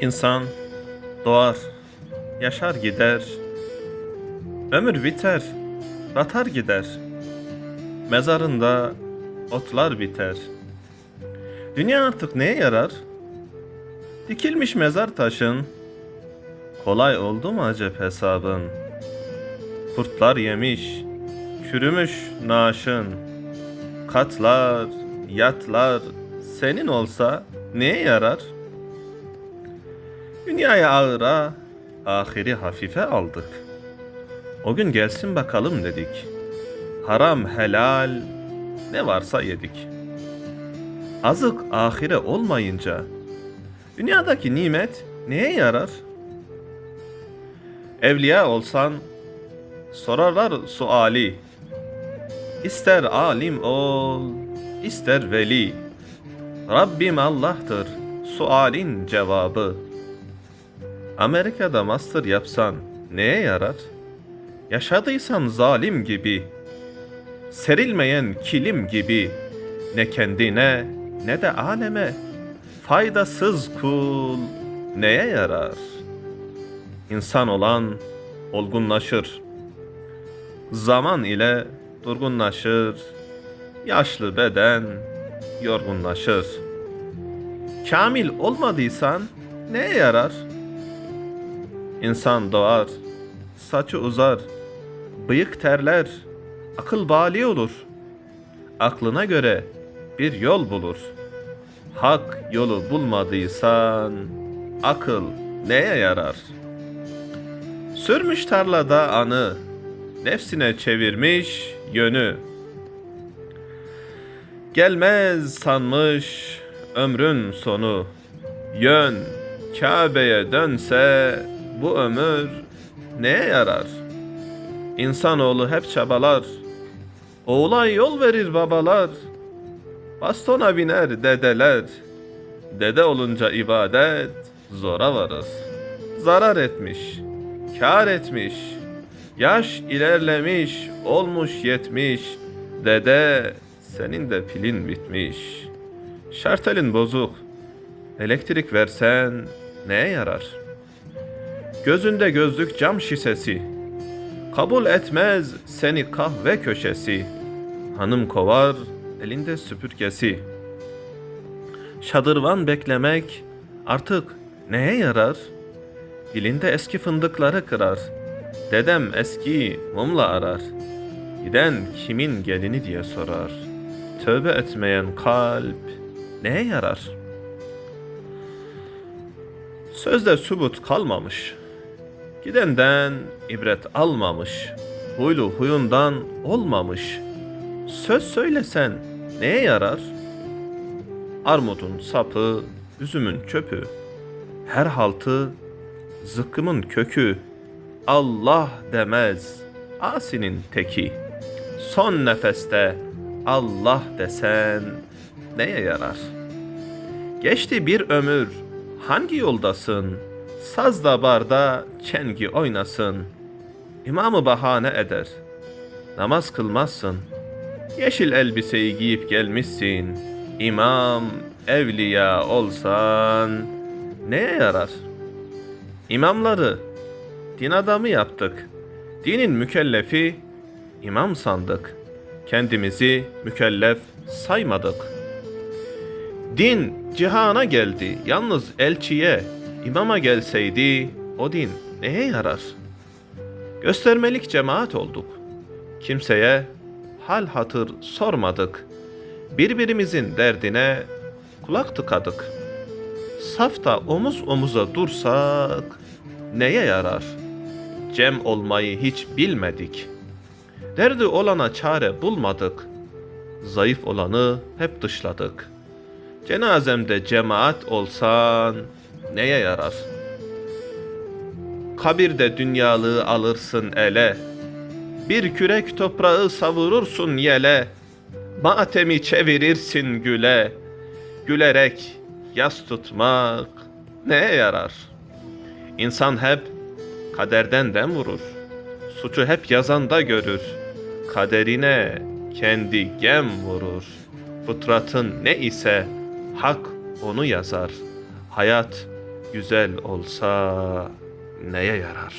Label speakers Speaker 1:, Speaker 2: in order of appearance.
Speaker 1: İnsan doğar, yaşar gider. Ömür biter, batar gider. Mezarında otlar biter. Dünya artık neye yarar? Dikilmiş mezar taşın. Kolay oldu mu acep hesabın? Kurtlar yemiş, çürümüş naaşın. Katlar, yatlar senin olsa neye yarar? Dünyayı ağıra, ahiri hafife aldık. O gün gelsin bakalım dedik. Haram helal ne varsa yedik. Azık ahire olmayınca dünyadaki nimet neye yarar? Evliya olsan sorarlar suali. İster alim ol, ister veli. Rabbim Allah'tır sualin cevabı. Amerika'da master yapsan neye yarar? Yaşadıysan zalim gibi, serilmeyen kilim gibi, ne kendine ne de aleme faydasız kul neye yarar? İnsan olan olgunlaşır. Zaman ile durgunlaşır. Yaşlı beden yorgunlaşır. Kamil olmadıysan neye yarar? İnsan doğar, saçı uzar, bıyık terler, akıl bali olur. Aklına göre bir yol bulur. Hak yolu bulmadıysan akıl neye yarar? Sürmüş tarlada anı, nefsine çevirmiş yönü. Gelmez sanmış ömrün sonu. Yön Kabe'ye dönse bu ömür neye yarar? İnsanoğlu hep çabalar. Oğula yol verir babalar. Bastona biner dedeler. Dede olunca ibadet zora varır. Zarar etmiş, kar etmiş. Yaş ilerlemiş, olmuş yetmiş. Dede senin de pilin bitmiş. Şartelin bozuk. Elektrik versen neye yarar? Gözünde gözlük cam şişesi. Kabul etmez seni kahve köşesi. Hanım kovar elinde süpürgesi. Şadırvan beklemek artık neye yarar? Dilinde eski fındıkları kırar. Dedem eski mumla arar. Giden kimin gelini diye sorar. Tövbe etmeyen kalp neye yarar? Sözde sübut kalmamış. Gidenden ibret almamış. Huylu huyundan olmamış. Söz söylesen neye yarar? Armudun sapı, üzümün çöpü. Her haltı zıkkımın kökü. Allah demez asinin teki. Son nefeste Allah desen neye yarar? Geçti bir ömür hangi yoldasın? Sazda barda çengi oynasın. İmamı bahane eder. Namaz kılmazsın. Yeşil elbiseyi giyip gelmişsin. İmam, evliya olsan neye yarar? İmamları din adamı yaptık. Dinin mükellefi imam sandık. Kendimizi mükellef saymadık. Din cihana geldi yalnız elçiye, imama gelseydi o din neye yarar? Göstermelik cemaat olduk. Kimseye hal hatır sormadık. Birbirimizin derdine kulak tıkadık. Safta omuz omuza dursak neye yarar? Cem olmayı hiç bilmedik. Derdi olana çare bulmadık. Zayıf olanı hep dışladık. Cenazemde cemaat olsan neye yarar? Kabirde dünyalığı alırsın ele. Bir kürek toprağı savurursun yele. Matemi çevirirsin güle. Gülerek yas tutmak neye yarar? İnsan hep kaderden dem vurur. Suçu hep yazanda görür. Kaderine kendi gem vurur. Fıtratın ne ise hak onu yazar. Hayat güzel olsa neye yarar?